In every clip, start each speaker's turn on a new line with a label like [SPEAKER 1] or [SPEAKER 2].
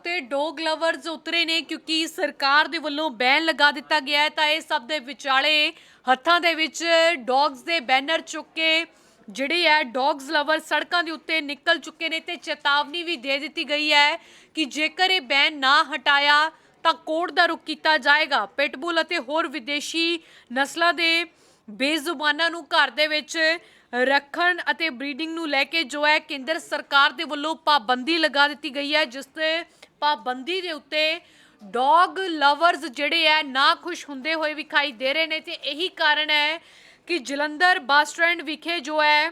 [SPEAKER 1] ਉੱਤੇ dog lovers ਉਤਰੇ ਨੇ ਕਿਉਂਕਿ ਸਰਕਾਰ ਦੇ ਵੱਲੋਂ ਬੈਨ ਲਗਾ ਦਿੱਤਾ ਗਿਆ ਹੈ, ਤਾਂ ਇਹ ਸਭ ਦੇ ਵਿਚਾਲੇ ਹੱਥਾਂ ਦੇ ਵਿੱਚ ਡੌਗਸ ਦੇ ਬੈਨਰ ਚੁੱਕ ਕੇ ਜਿਹੜੇ ਹੈ, ਡੌਗਸ ਲਵਰ ਸੜਕਾਂ ਦੇ ਉੱਤੇ ਨਿਕਲ ਚੁੱਕੇ ਨੇ ਤੇ ਚੇਤਾਵਨੀ ਵੀ ਦੇ ਦਿੱਤੀ ਗਈ ਹੈ ਕਿ ਜੇਕਰ ਇਹ ਬੈਨ ਨਾ ਹਟਾਇਆ ਤਾਂ ਕੋਰਟ ਦਾ ਰੁਖ ਕੀਤਾ ਜਾਏਗਾ। ਪਿਟਬੁਲ ਅਤੇ ਹੋਰ ਵਿਦੇਸ਼ੀ ਨਸਲਾਂ ਦੇ ਬੇਜ਼ੁਬਾਨਾਂ ਨੂੰ ਘਰ ਦੇ ਵਿੱਚ ਰੱਖਣ ਅਤੇ ਬਰੀਡਿੰਗ ਨੂੰ ਲੈ ਕੇ ਜੋ ਹੈ, ਕੇਂਦਰ ਸਰਕਾਰ ਦੇ ਵੱਲੋਂ ਪਾਬੰਦੀ ਲਗਾ ਦਿੱਤੀ ਗਈ ਹੈ, ਜਿਸ ਤੇ ਪਾਬੰਦੀ ਦੇ ਉੱਤੇ ਡੌਗ ਲਵਰਸ ਜਿਹੜੇ ਹੈ ਨਾ ਖੁਸ਼ ਹੁੰਦੇ ਹੋਏ ਵਿਖਾਈ ਦੇ ਰਹੇ ਨੇ ਤੇ ਇਹੀ ਕਾਰਨ ਹੈ ਕਿ ਜਲੰਧਰ ਬੱਸ ਸਟੈਂਡ ਵਿਖੇ ਜੋ ਹੈ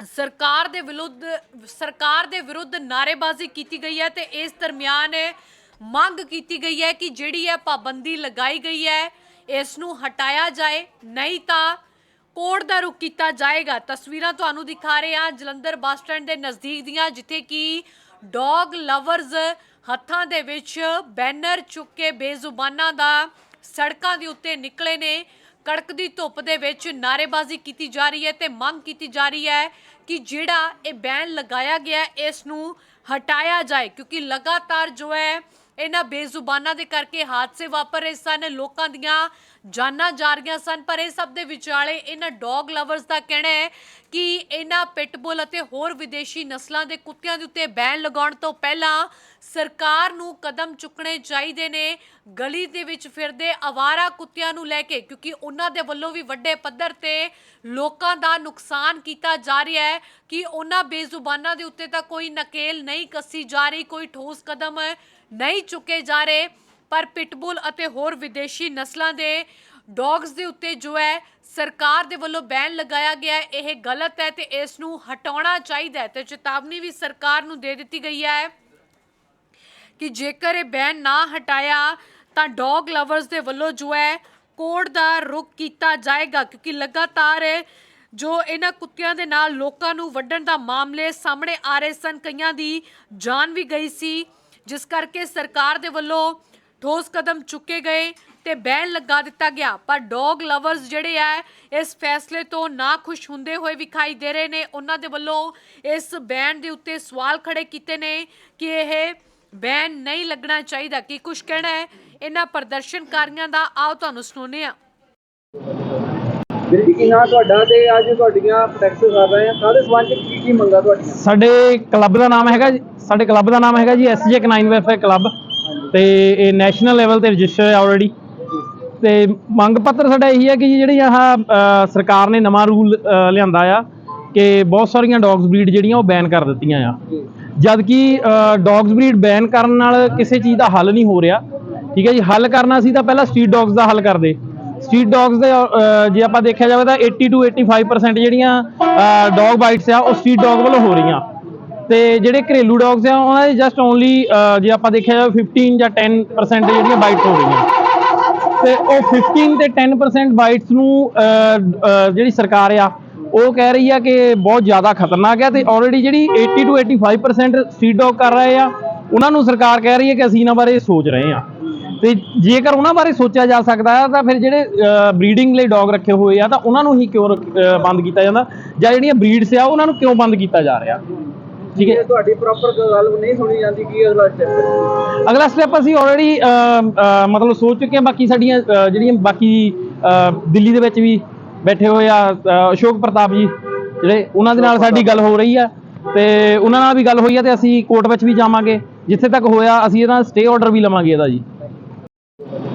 [SPEAKER 1] ਸਰਕਾਰ ਦੇ ਵਿਰੁੱਧ, ਸਰਕਾਰ ਦੇ ਵਿਰੁੱਧ ਨਾਰੇਬਾਜ਼ੀ ਕੀਤੀ ਗਈ ਹੈ ਤੇ ਇਸ ਦਰਮਿਆਨ ਮੰਗ ਕੀਤੀ ਗਈ ਹੈ ਕਿ ਜਿਹੜੀ ਹੈ ਪਾਬੰਦੀ ਲਗਾਈ ਗਈ ਹੈ ਇਸ ਨੂੰ ਹਟਾਇਆ ਜਾਏ, ਨਹੀਂ ਤਾਂ ਕੋੜ ਦਾ ਰੁਖ ਕੀਤਾ ਜਾਏਗਾ। ਤਸਵੀਰਾਂ ਤੁਹਾਨੂੰ ਦਿਖਾ ਰਹੇ ਹਾਂ ਜਲੰਧਰ ਬੱਸ ਸਟੈਂਡ ਦੇ ਨਜ਼ਦੀਕ ਦੀਆਂ, ਜਿੱਥੇ ਕਿ ਡੌਗ ਲਵਰਜ਼ ਹੱਥਾਂ ਦੇ ਵਿੱਚ ਬੈਨਰ ਚੁੱਕ ਕੇ ਬੇਜ਼ੁਬਾਨਾਂ ਦਾ ਸੜਕਾਂ ਦੇ ਉੱਤੇ ਨਿਕਲੇ ਨੇ। ਕੜਕਦੀ ਧੁੱਪ ਦੇ ਵਿੱਚ ਨਾਰੇਬਾਜ਼ੀ ਕੀਤੀ ਜਾ ਰਹੀ ਹੈ ਤੇ ਮੰਗ ਕੀਤੀ ਜਾ ਰਹੀ ਹੈ ਕਿ ਜਿਹੜਾ ਇਹ ਬੈਨ ਲਗਾਇਆ ਗਿਆ, ਇਸ ਨੂੰ ਹਟਾਇਆ ਜਾਏ, ਕਿਉਂਕਿ ਲਗਾਤਾਰ ਜੋ ਹੈ ਇਹਨਾਂ ਬੇਜ਼ੁਬਾਨਾਂ ਦੇ ਕਰਕੇ ਹਾਦਸੇ ਵਾਪਰ ਰਹੇ ਸਨ, ਲੋਕਾਂ ਦੀਆਂ ਜਾਨਾਂ ਜਾ ਰਹੀਆਂ ਸਨ, ਪਰ ਇਹ ਸਭ ਦੇ ਵਿਚਾਲੇ ਇਹਨਾਂ ਡੌਗ ਲਵਰਸ ਦਾ ਕਹਿਣਾ ਹੈ ਕਿ ਇਹਨਾਂ ਪਿਟਬੁਲ ਅਤੇ ਹੋਰ ਵਿਦੇਸ਼ੀ ਨਸਲਾਂ ਦੇ ਕੁੱਤਿਆਂ ਦੇ ਉੱਤੇ ਬੈਨ ਲਗਾਉਣ ਤੋਂ ਪਹਿਲਾਂ ਸਰਕਾਰ ਨੂੰ ਕਦਮ ਚੁੱਕਣੇ ਚਾਹੀਦੇ ਨੇ, ਗਲੀ ਦੇ ਵਿੱਚ ਫਿਰਦੇ ਆਵਾਰਾ ਕੁੱਤਿਆਂ ਨੂੰ ਲੈ ਕੇ, ਕਿਉਂਕਿ ਉਹਨਾਂ ਦੇ ਵੱਲੋਂ ਵੀ ਵੱਡੇ ਪੱਧਰ ਤੇ ਲੋਕਾਂ ਦਾ ਨੁਕਸਾਨ ਕੀਤਾ ਜਾ ਰਿਹਾ ਹੈ ਕਿ ਉਹਨਾਂ ਬੇਜ਼ੁਬਾਨਾਂ ਦੇ ਉੱਤੇ ਤਾਂ ਕੋਈ ਨਕੇਲ ਨਹੀਂ ਕੱਸੀ ਜਾ ਰਹੀ, ਕੋਈ ਠੋਸ ਕਦਮ ਨਹੀਂ ਚੁੱਕੇ ਜਾ ਰਹੇ, ਪਰ ਪਿਟਬੁਲ ਅਤੇ ਹੋਰ ਵਿਦੇਸ਼ੀ ਨਸਲਾਂ ਦੇ ਡੌਗਸ ਦੇ ਉੱਤੇ ਜੋ ਹੈ, ਸਰਕਾਰ ਦੇ ਵੱਲੋਂ ਬੈਨ ਲਗਾਇਆ ਗਿਆ ਇਹ ਗਲਤ ਹੈ ਤੇ ਇਸ ਨੂੰ ਹਟਾਉਣਾ ਚਾਹੀਦਾ ਹੈ ਤੇ ਚੇਤਾਵਨੀ ਵੀ ਸਰਕਾਰ ਨੂੰ ਦੇ ਦਿੱਤੀ ਗਈ ਹੈ ਕਿ ਜੇਕਰ ਇਹ ਬੈਨ ਨਾ ਹਟਾਇਆ, ਤਾਂ ਡੌਗ ਲਵਰਸ ਦੇ ਵੱਲੋਂ ਜੋ ਹੈ ਕੋਰਟ ਦਾ ਰੁਖ ਕੀਤਾ ਜਾਏਗਾ, ਕਿਉਂਕਿ ਲਗਾਤਾਰ ਜੋ ਇਹਨਾਂ ਕੁੱਤਿਆਂ ਦੇ ਨਾਲ ਲੋਕਾਂ ਨੂੰ ਵੱਢਣ ਦਾ ਮਾਮਲੇ ਸਾਹਮਣੇ ਆ ਰਹੇ ਸਨ, ਕਈਆਂ ਦੀ ਜਾਨ ਵੀ ਗਈ ਸੀ। ਜਿਸ ਕਰਕੇ ਸਰਕਾਰ ਦੇ ਵੱਲੋਂ ਠੋਸ ਕਦਮ ਚੁੱਕੇ ਗਏ ਤੇ ਬੈਨ ਲਗਾ ਦਿੱਤਾ ਗਿਆ। ਪਰ ਡੌਗ ਲਵਰਸ ਜਿਹੜੇ ਆ, ਇਸ ਫੈਸਲੇ ਤੋਂ ਨਾ ਖੁਸ਼ ਹੁੰਦੇ ਹੋਏ ਵਿਖਾਈ ਦੇ ਰਹੇ ਨੇ। ਉਹਨਾਂ ਦੇ ਵੱਲੋਂ ਇਸ ਬੈਨ ਦੇ ਉੱਤੇ ਸਵਾਲ ਖੜੇ ਕੀਤੇ ਨੇ ਕਿ ਇਹ ਬੈਨ ਨਹੀਂ ਲੱਗਣਾ ਚਾਹੀਦਾ। ਕੀ ਕੁਝ ਕਹਿਣਾ ਹੈ? ਇਹਨਾਂ ਪ੍ਰਦਰਸ਼ਨਕਾਰੀਆਂ ਦਾ ਆਓ ਤੁਹਾਨੂੰ ਸੁਣਾਉਂਦੇ ਹਾਂ।
[SPEAKER 2] ਵੀਰ ਜੀ ਕੀ ਨਾਂ ਤੁਹਾਡਾ ਤੇ ਅੱਜ ਤੁਹਾਡੀਆਂ ਪ੍ਰੋਟੈਕਟ ਕਰ ਰਹੇ ਆ ਕਾਹਦੇ ਸਬੰਧ ਚ ਕੀ ਕੀ ਮੰਗਾ ਤੁਹਾਡੀਆਂ?
[SPEAKER 3] ਸਾਡੇ ਕਲੱਬ ਦਾ ਨਾਮ ਹੈਗਾ ਜੀ ਸਾਡੇ ਕਲੱਬ ਦਾ ਨਾਮ ਹੈਗਾ ਜੀ ਐਸਜੇ ਕਨਾਈਨ ਵੈਲਫੇਅਰ ਕਲੱਬ ਤੇ ਇਹ ਨੈਸ਼ਨਲ ਲੈਵਲ ਤੇ ਰਜਿਸਟਰ ਹੈ ਆਲਰੇਡੀ ਤੇ ਮੰਗ ਪੱਤਰ ਸਾਡਾ ਇਹੀ ਹੈ ਕਿ ਜਿਹੜੀ ਆਹ ਸਰਕਾਰ ਨੇ ਨਵਾਂ ਰੂਲ ਲਿਆਂਦਾ ਆ ਕਿ ਬਹੁਤ ਸਾਰੀਆਂ ਡੌਗਸ ਬਰੀਡ ਜਿਹੜੀਆਂ ਉਹ ਬੈਨ ਕਰ ਦਿੱਤੀਆਂ ਆ। ਜਦ ਕਿ ਡੌਗਸ ਬਰੀਡ ਬੈਨ ਕਰਨ ਨਾਲ ਕਿਸੇ ਚੀਜ਼ ਦਾ ਹੱਲ ਨਹੀਂ ਹੋ ਰਿਹਾ ਠੀਕ ਹੈ ਜੀ ਹੱਲ ਕਰਨਾ ਸੀ ਤਾਂ ਪਹਿਲਾਂ ਸਟਰੀਟ ਡੌਗਸ ਦਾ ਹੱਲ ਕਰਦੇ। ਸਟਰੀਟ ਡੌਗਸ ਦੇ ਅ, ਜੇ ਆਪਾਂ ਦੇਖਿਆ ਜਾਵੇ ਤਾਂ 80 ਤੋਂ 85% ਜਿਹੜੀਆਂ ਡੌਗ ਬਾਈਟਸ ਆ ਉਹ ਸਟਰੀਟ ਡੌਗ ਵੱਲੋਂ ਹੋ ਰਹੀਆਂ। ਤੇ ਜਿਹੜੇ ਘਰੇਲੂ ਡੌਗਸ ਆ ਉਹਨਾਂ ਦੇ ਜਸਟ ਓਨਲੀ ਜੇ ਆਪਾਂ ਦੇਖਿਆ ਜਾਵੇ 15 ਜਾਂ 10% ਜਿਹੜੀਆਂ ਬਾਈਟਸ ਹੋ ਰਹੀਆਂ। ਤੇ ਉਹ 15 ਤੇ 10% ਬਾਈਟਸ ਨੂੰ ਅਹ, ਅਹ, ਜਿਹੜੀ ਸਰਕਾਰ ਆ ਉਹ ਕਹਿ ਰਹੀ ਆ ਕਿ ਬਹੁਤ ਜ਼ਿਆਦਾ ਖਤਰਨਾਕ ਹੈ ਤੇ ਆਲਰੇਡੀ ਜਿਹੜੀ 80 ਤੋਂ 85% ਸਟਰੀਟ ਡੌਗ ਕਰ ਰਹੇ ਆ ਉਹਨਾਂ ਨੂੰ ਸਰਕਾਰ ਕਹਿ ਰਹੀ ਹੈ ਕਿ ਅਸੀਂ ਇਹਨਾਂ ਬਾਰੇ ਸੋਚ ਰਹੇ ਆ। ਤੇ ਜੇਕਰ ਉਹਨਾਂ ਬਾਰੇ ਸੋਚਿਆ ਜਾ ਸਕਦਾ ਹੈ ਤਾਂ ਫਿਰ ਜਿਹੜੇ ਬਰੀਡਿੰਗ ਲਈ ਡੌਗ ਰੱਖੇ ਹੋਏ ਆ ਤਾਂ ਉਹਨਾਂ ਨੂੰ ਹੀ ਕਿਉਂ ਬੰਦ ਕੀਤਾ ਜਾਂਦਾ? ਜਾਂ ਜਿਹੜੀਆਂ ਬਰੀਡਸ ਆ ਉਹਨਾਂ ਨੂੰ ਕਿਉਂ ਬੰਦ ਕੀਤਾ ਜਾ ਰਿਹਾ? ਠੀਕ ਹੈ।
[SPEAKER 2] ਤੁਹਾਡੀ ਪ੍ਰੋਪਰ ਗੱਲ ਨਹੀਂ ਸੁਣੀ ਜਾਂਦੀ ਕੀ ਅਗਲਾ ਸਟੈਪ
[SPEAKER 3] ਅਗਲਾ ਸਟੈਪ ਅਸੀਂ ਆਲਰੇਡੀ ਮਤਲਬ ਸੋਚ ਚੁੱਕੇ ਹਾਂ ਬਾਕੀ ਸਾਡੀਆਂ ਜਿਹੜੀਆਂ ਬਾਕੀ ਦਿੱਲੀ ਦੇ ਵਿੱਚ ਵੀ ਬੈਠੇ ਹੋਏ ਆ ਅਸ਼ੋਕ ਪ੍ਰਤਾਪ ਜੀ ਜਿਹੜੇ ਉਹਨਾਂ ਦੇ ਨਾਲ ਸਾਡੀ ਗੱਲ ਹੋ ਰਹੀ ਆ ਤੇ ਉਹਨਾਂ ਨਾਲ ਵੀ ਗੱਲ ਹੋਈ ਆ ਤੇ ਅਸੀਂ ਕੋਰਟ ਵਿੱਚ ਵੀ ਜਾਵਾਂਗੇ। ਜਿੱਥੇ ਤੱਕ ਹੋਇਆ ਅਸੀਂ ਇਹਦਾ ਸਟੇ ਆਰਡਰ ਵੀ ਲਵਾਂਗੇ ਇਹਦਾ ਜੀ। Thank you.